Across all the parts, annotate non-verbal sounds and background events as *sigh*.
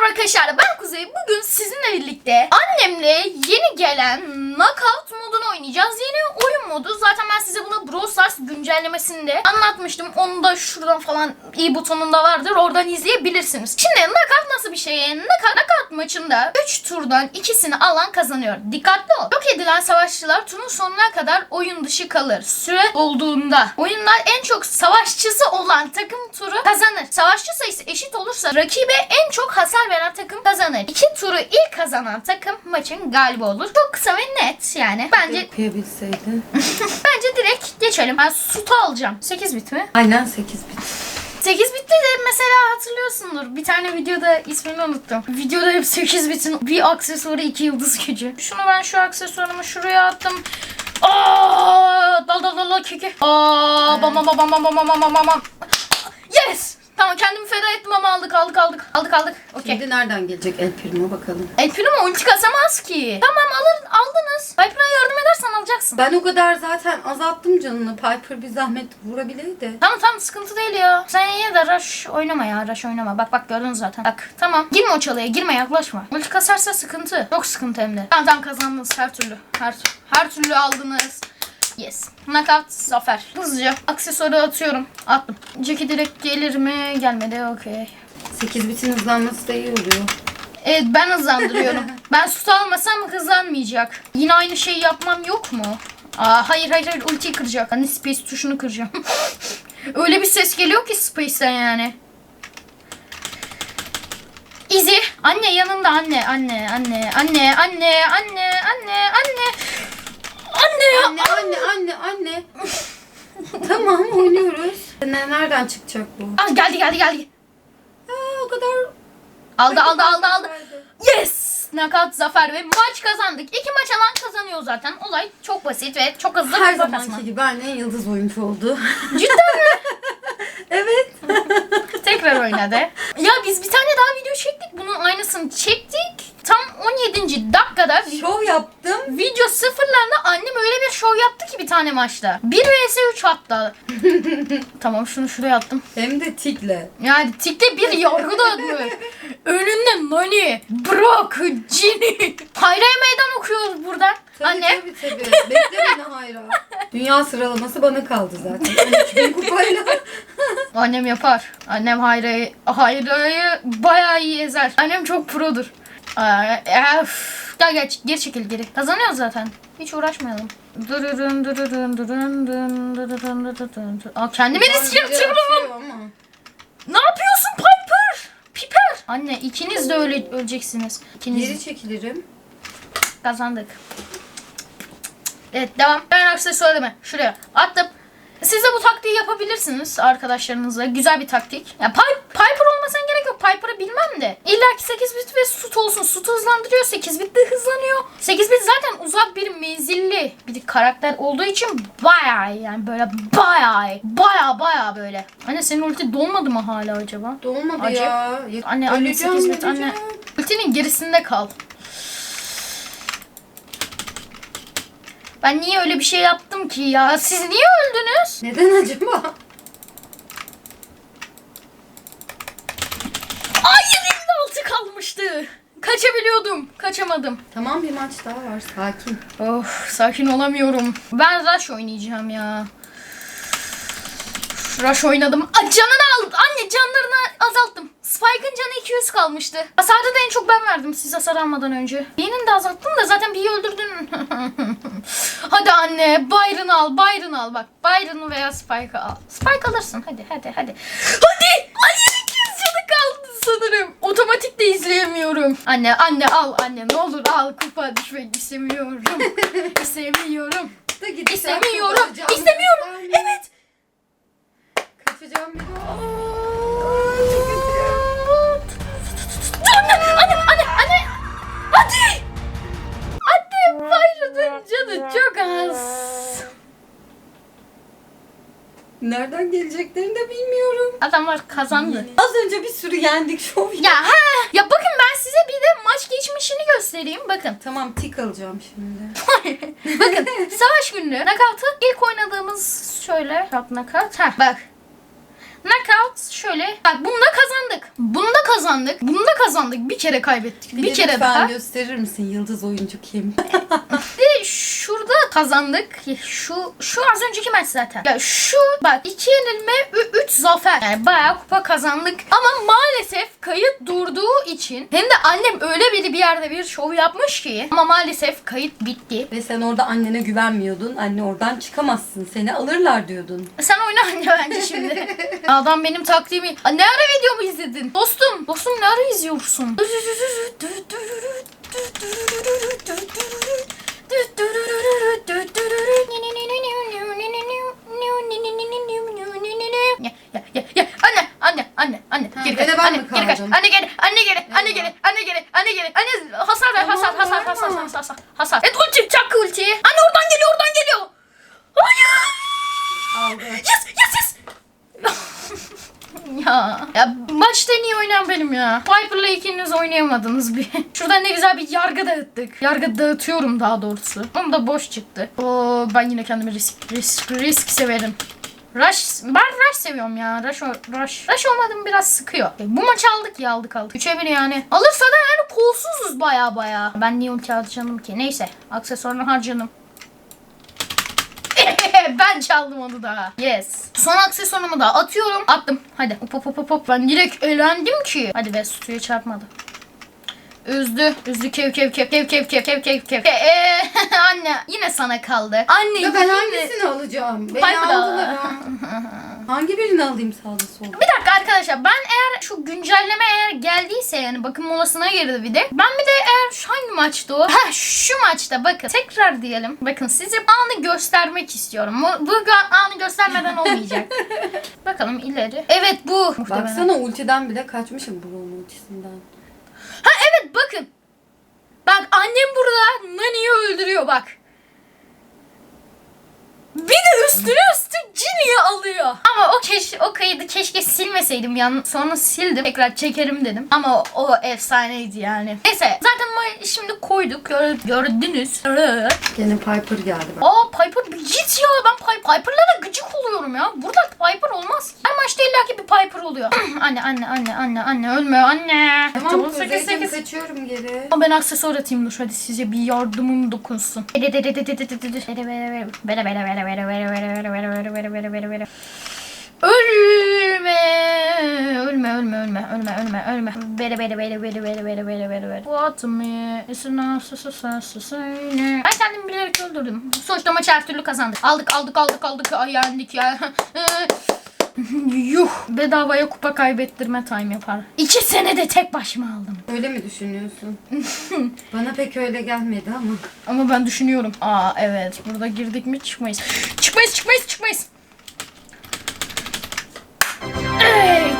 merhaba arkadaşlar ben Kuzey. Bugün sizinle birlikte annemle yeni gelen Knockout modunu oynayacağız. Yeni oyun modu. Zaten ben size bunu Brawl Stars güncellemesinde anlatmıştım. Onu da şuradan falan i butonunda vardır. Oradan izleyebilirsiniz. Şimdi Knockout nasıl bir şey? Knockout, knockout maçında 3 turdan ikisini alan kazanıyor. Dikkatli ol. Yok edilen savaşçılar turun sonuna kadar oyun dışı kalır. Süre dolduğunda oyunlar en çok savaşçısı olan takım turu kazanır. Savaşçı sayısı eşit olursa rakibe en çok hasar veren takım kazanır. İki turu ilk kazanan takım maçın galibi olur. Çok kısa ve net yani. Bence Okuyabilseydin. *laughs* bence direkt geçelim. Ben sütü alacağım. 8 bit mi? Aynen 8 bit. 8 bitte de mesela hatırlıyorsundur. Bir tane videoda ismini unuttum. Videoda hep 8 bitin bir aksesuarı 2 yıldız gücü. Şunu ben şu aksesuarımı şuraya attım. Aa, dal dal dal dal keke. Aa, bam bam bam bam bam bam bam bam bam. Yes! Tamam kendimi feda ettim ama aldık aldık aldık. Aldık aldık. Okey. Şimdi nereden gelecek El Primo bakalım. El Primo ulti kasamaz ki. Tamam alır, aldınız. Piper'a yardım edersen alacaksın. Ben o kadar zaten azalttım canını. Piper bir zahmet vurabilirdi. Tamam tamam sıkıntı değil ya. Sen yine de rush oynama ya rush oynama. Bak bak gördün zaten. Bak tamam. Girme o çalıya girme yaklaşma. Ulti kasarsa sıkıntı. Çok sıkıntı hem de. Tamam tamam kazandınız her türlü. Her, her türlü aldınız. Yes. Knockout zafer. Hızlıca aksesuarı atıyorum. Attım. Jackie direkt gelir mi? Gelmedi. Okey. 8 bitin hızlanması da iyi oluyor. Evet ben hızlandırıyorum. *laughs* ben süt almasam hızlanmayacak. Yine aynı şeyi yapmam yok mu? Aa, hayır hayır hayır ultiyi kıracak. Hani space tuşunu kıracağım. *laughs* Öyle bir ses geliyor ki space'ten yani. Easy. Anne yanında anne anne anne anne anne anne anne anne. Anne Anne anne anne anne. *laughs* tamam oynuyoruz. Ne, nereden çıkacak bu? Aa, geldi geldi geldi. Aa, o kadar. Aldı aldı aldı aldı. Yes! Knockout zafer ve maç kazandık. İki maç alan kazanıyor zaten. Olay çok basit ve çok hızlı Her hızlı kasma. zamanki gibi anne yıldız oyuncu oldu. Cidden mi? *laughs* evet. *laughs* Tekrar oynadı. Ya biz bir tane daha video çektik. Bunun aynısını çektik. Tam 17. dakikada Şov yaptım. Video sıfırlarında annem öyle bir şov yaptı ki bir tane maçta. 1 vs 3 hatta. *laughs* tamam şunu şuraya attım. Hem de tikle. Yani tikte bir yargı dağıtıyor. Önünde Nani, Brock, Ginny. Hayra'ya meydan okuyoruz buradan. Tabii, Anne. Tabii tabii. Bekle beni hayra. Dünya sıralaması bana kaldı zaten. 13 bin kupayla. Annem yapar. Annem Hayra'yı Hayra'yı bayağı iyi ezer. Annem çok produr. Öf. Gel gel geri çekil geri. Kazanıyoruz zaten. Hiç uğraşmayalım. Dururun dururun durun dun dururun dururun. Aa, kendime risk ama. Ne yapıyorsun Piper? Piper. Anne ikiniz de öyle öleceksiniz. İkiniz Geri çekilirim. kazandık. Evet devam. Ben aksesuarımı şuraya attım. Siz de bu taktiği yapabilirsiniz arkadaşlarınızla. Güzel bir taktik. Ya Pi- Piper olmasan gerek yok. Piper'ı bilmem de. İlla ki 8 bit ve sut olsun. Sut hızlandırıyor. 8 bit de hızlanıyor. 8 bit zaten uzak bir menzilli bir karakter olduğu için bayağı iyi yani böyle bayağı iyi. Bayağı bayağı böyle. Anne senin ulti dolmadı mı hala acaba? Dolmadı Acı. ya. Anne anne Öleceğim, 8 bit anne. öleceğim. Ultinin gerisinde kal. Ben niye öyle bir şey yaptım ki ya? Siz niye öldünüz? Neden acaba? Ay 26 kalmıştı. Kaçabiliyordum. Kaçamadım. Tamam bir maç daha var. Sakin. Of sakin olamıyorum. Ben Rush oynayacağım ya. Rush oynadım. Aa, canını al. Anne canlarını azalttım. Spike'ın canı 200 kalmıştı. Hasarda da en çok ben verdim siz hasar almadan önce. Birinin de azalttım da zaten bir öldürdün. *laughs* hadi anne Byron al Byron al bak. Byron'u veya Spike'ı al. Spike alırsın hadi hadi hadi. Hadi. Ay 200 canı kaldı sanırım. Otomatik de izleyemiyorum. Anne anne al anne ne olur al kupa düşmek istemiyorum. *laughs* istemiyorum. Adamlar kazandı. Az önce bir sürü yendik şov. Ya ha. Ya bakın ben size bir de maç geçmişini göstereyim. Bakın. Tamam tik alacağım şimdi. *laughs* bakın savaş günü. Knockout'ı ilk oynadığımız şöyle. Shot knockout. Ha bak. Knockout şöyle. Bak bunda kazandık. Bunda kazandık. Bunda kazandık. Bir kere kaybettik. Bir, Bir, kere daha. gösterir misin yıldız oyuncu kim? *laughs* Bir de şurada kazandık. Şu şu az önceki maç zaten. Ya şu bak iki yenilme, üç zafer. Yani bayağı kupa kazandık. Ama maalesef kayıt durduğu için hem de annem öyle bir bir yerde bir şov yapmış ki ama maalesef kayıt bitti. Ve sen orada annene güvenmiyordun. Anne oradan çıkamazsın. Seni alırlar diyordun. Sen oyna anne bence şimdi. *laughs* Adam benim taktiğimi... Aa, Ne ara videomu izledin? Dostum, dostum ne ara izliyorsun? Anne, anne, anne. Ha, Geri kaç, anne, geri kaç. Anne geri, anne geri, anne geri, anne geri, anne geri. Anne hasar ver, hasar, hasar, hasar, hasar, hasar, hasar. Et ulti, çak ulti. Anne oradan geliyor, oradan geliyor. Hayır. Aldı. Yes yes yes. Ya, maçta niye oynayan benim ya? Piper'la ikiniz oynayamadınız bir. *laughs* Şurada ne güzel bir yargı dağıttık. Yargı dağıtıyorum daha doğrusu. Ama da boş çıktı. Oo, ben yine kendimi risk risk risk severim. Rush, ben Rush seviyorum ya. Rush, Rush. Rush olmadım biraz sıkıyor. Bu maçı aldık ya aldık aldık. 3'e 1 yani. Alırsa da yani kolsuzuz baya baya. Ben niye ulti harcadım ki? Neyse. Aksesuarını harcadım. Ben çaldım onu da. Yes. Son aksesuarımı da atıyorum. Attım. Hadi. Hop hop hop hop. Ben direkt elendim ki. Hadi be suya çarpmadı. Üzdü. Üzdü kev kev kev kev kev kev kev kev kev. Eee, *laughs* anne yine sana kaldı. Anne Ya ben yine- hangisini alacağım? Beni aldılar ha. Hangi birini alayım sağda solda? Bir arkadaşlar ben eğer şu güncelleme eğer geldiyse yani bakım molasına girdi bir de. Ben bir de eğer şu hangi maçta o? Ha şu maçta bakın tekrar diyelim. Bakın size anı göstermek istiyorum. Bu, bu anı göstermeden olmayacak. *laughs* Bakalım ileri. Evet bu. Muhtemelen. Baksana ultiden bile kaçmışım Brown ultisinden. Ha evet bakın. Bak annem burada Nani'yi öldürüyor bak. Bir de üstüne üstü Ginny'yi alıyor. Ama o keş o kaydı keşke silmeseydim yan sonra sildim. Tekrar çekerim dedim. Ama o, o efsaneydi yani. Neyse zaten şimdi koyduk. Gör- gördünüz. Gene Piper geldi bak. Aa Piper bir git ya ben Pi- Piper'la da gıcık oluyorum ya. Burada Piper olmaz ki. Her maçta illaki bir Piper oluyor. *clears throat* anne anne anne anne anne ölme anne. Tamam Dokuz, sekiz, Kuzeyciğim sekiz. kaçıyorum geri. Ama ben aksesuar atayım dur hadi size bir yardımım dokunsun. Ölme, ölme, ölme, ölme, ölme, ölme, ölme. Bere bere bere bere bere bere bere bere bere. What me? Söyle. Ben kendimi bilerek öldürdüm. Sonuçta maçı her türlü kazandık. Aldık aldık aldık aldık. Ay yendik ya. *laughs* *laughs* Yuh. Bedavaya kupa kaybettirme time yapar. İki senede tek başıma aldım. Öyle mi düşünüyorsun? *laughs* Bana pek öyle gelmedi ama. Ama ben düşünüyorum. Aa evet. Burada girdik mi çıkmayız. Çıkmayız çıkmayız çıkmayız.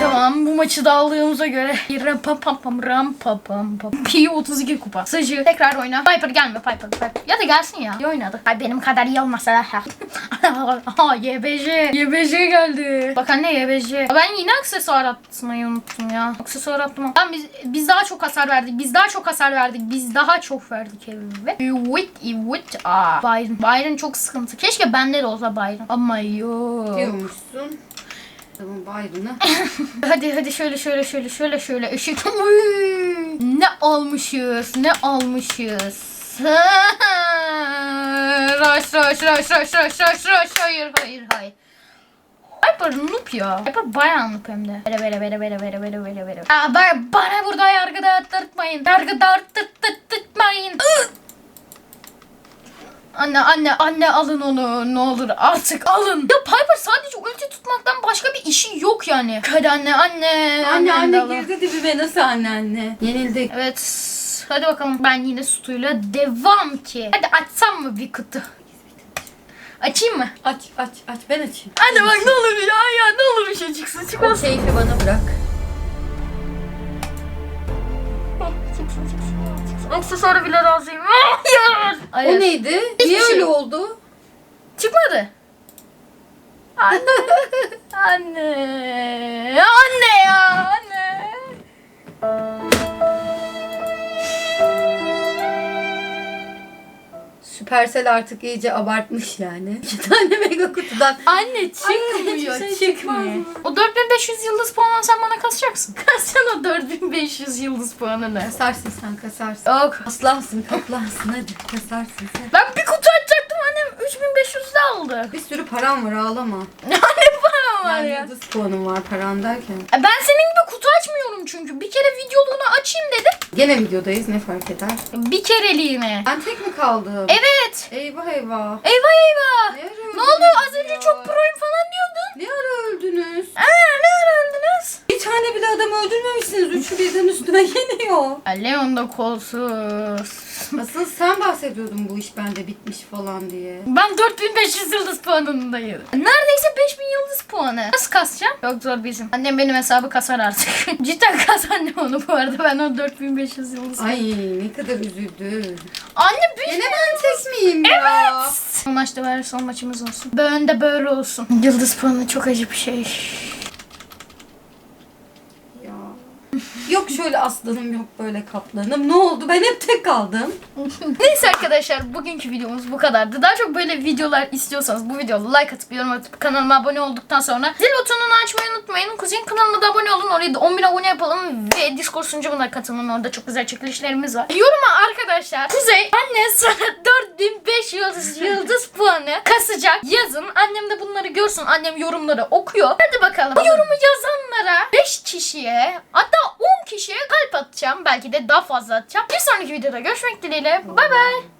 Tamam bu maçı da aldığımıza göre ram pam pam ram pam pam pam. P32 kupa. Sıcı tekrar oyna. Piper gelme Piper Piper. Ya da gelsin ya. İyi oynadı. Ay benim kadar iyi olmasa da. *laughs* Aha YBJ. YBJ geldi. Bak anne YBJ. Ben yine aksesuar atmayı unuttum ya. Aksesuar attım. Tamam biz, biz daha çok hasar verdik. Biz daha çok hasar verdik. Biz daha çok verdik evet. Evet evet. Aa Byron. Byron çok sıkıntı. Keşke bende de olsa Byron. Ama yok. Diyormuşsun. Tamam Byron'ı. *laughs* Hadi hadi şöyle şöyle şöyle şöyle şöyle ışık. Ne almışız? Ne almışız? *laughs* Rush rush rush rush rush rush rush hayır hayır hayır. Hyper noob ya. Hyper bayağı noob hem de. Bere bere bere bere bere bere bere bere. Aa, bana, bana burada yargı dağıttırtmayın. Yargı dağıttırtmayın. Anne anne anne alın onu ne olur artık alın. Ya Piper sadece ulti tutmaktan başka bir işi yok yani. Hadi anne anne. Anne anne alın. girdi dibime nasıl anne anne? Yenildik. Evet. Hadi bakalım ben yine stuyla devam ki. Hadi açsam mı bir kutu? Açayım mı? Aç aç aç ben açayım. Anne bak ne olur ya ya ne olur bir şey çıksın O çıkmasın. keyfi bana bırak. Çıksın çıksın çıksın. Aksesuarı bile razıyım. Hayır. O neydi? Hiçbir Niye şey öyle oldu? Çıkmadı. Anne. anne. Anne ya. Anne. Supercell artık iyice abartmış yani. İki tane mega kutudan. Anne Ay, çıkmıyor hiçbir şey çıkmıyor. çıkmaz. O 4500 yıldız puanı sen bana kasacaksın. *laughs* Kasacaksın o 4500 yıldız puanını. Kasarsın sen kasarsın. Yok. Aslansın kaplansın hadi kasarsın sen. Ben bir kutu 3500 de aldı. Bir sürü param var ağlama. *laughs* Ne para var Yani ya? yıldız puanım var paran derken. E, Ben senin gibi kutu açmıyorum çünkü. Bir kere videoluğunu açayım dedim. Gene videodayız ne fark eder? Bir kereliğine. Ben tek mi kaldım? Evet. Eyvah eyvah. Eyvah eyvah. Ne Ne oldu? Az önce ya? çok proyum falan diyordun. Ne ara öldünüz? Aa, ne ara öldünüz? Bir tane bile adam öldürmemişsiniz. Üçü birden üstüme geliyor. *laughs* Leon da kolsuz. *laughs* Asıl sen bahsediyordun bu iş bende bitmiş falan diye. Ben 4500 yıldız puanındayım. Neredeyse 5000 yıldız puanı. Nasıl kasacağım? Çok zor bizim. Annem benim hesabı kasar artık. *laughs* Cidden kas annem onu bu arada. Ben o 4500 yıldız Ay ne kadar üzüldü. Anne bir Gene ben tek miyim ya? Son maçta ver son maçımız olsun. Böyle de böyle olsun. Yıldız puanı çok acı bir şey. Ya. Yok şöyle aslanım yok böyle kaplanım. Ne oldu? Ben hep tek kaldım. *laughs* Neyse arkadaşlar bugünkü videomuz bu kadardı. Daha çok böyle videolar istiyorsanız bu videoya like atıp yorum atıp kanalıma abone olduktan sonra zil butonunu açmayı unutmayın. Kuzeyin kanalına da abone olun. Orayı da 10.000 abone yapalım ve Discord sunucumuna katılın. Orada çok güzel çekilişlerimiz var. Yoruma arkadaşlar Kuzey anne sana *laughs* 4500 yıldız puanı kasacak. Yazın. Annem de bunları görsün. Annem yorumları okuyor. Hadi bakalım. Bu yorumu yazanlara 5 kişiye hatta 10 kişiye kalp atacağım. Belki de daha fazla atacağım. Bir sonraki videoda görüşmek dileğiyle. Bay bay.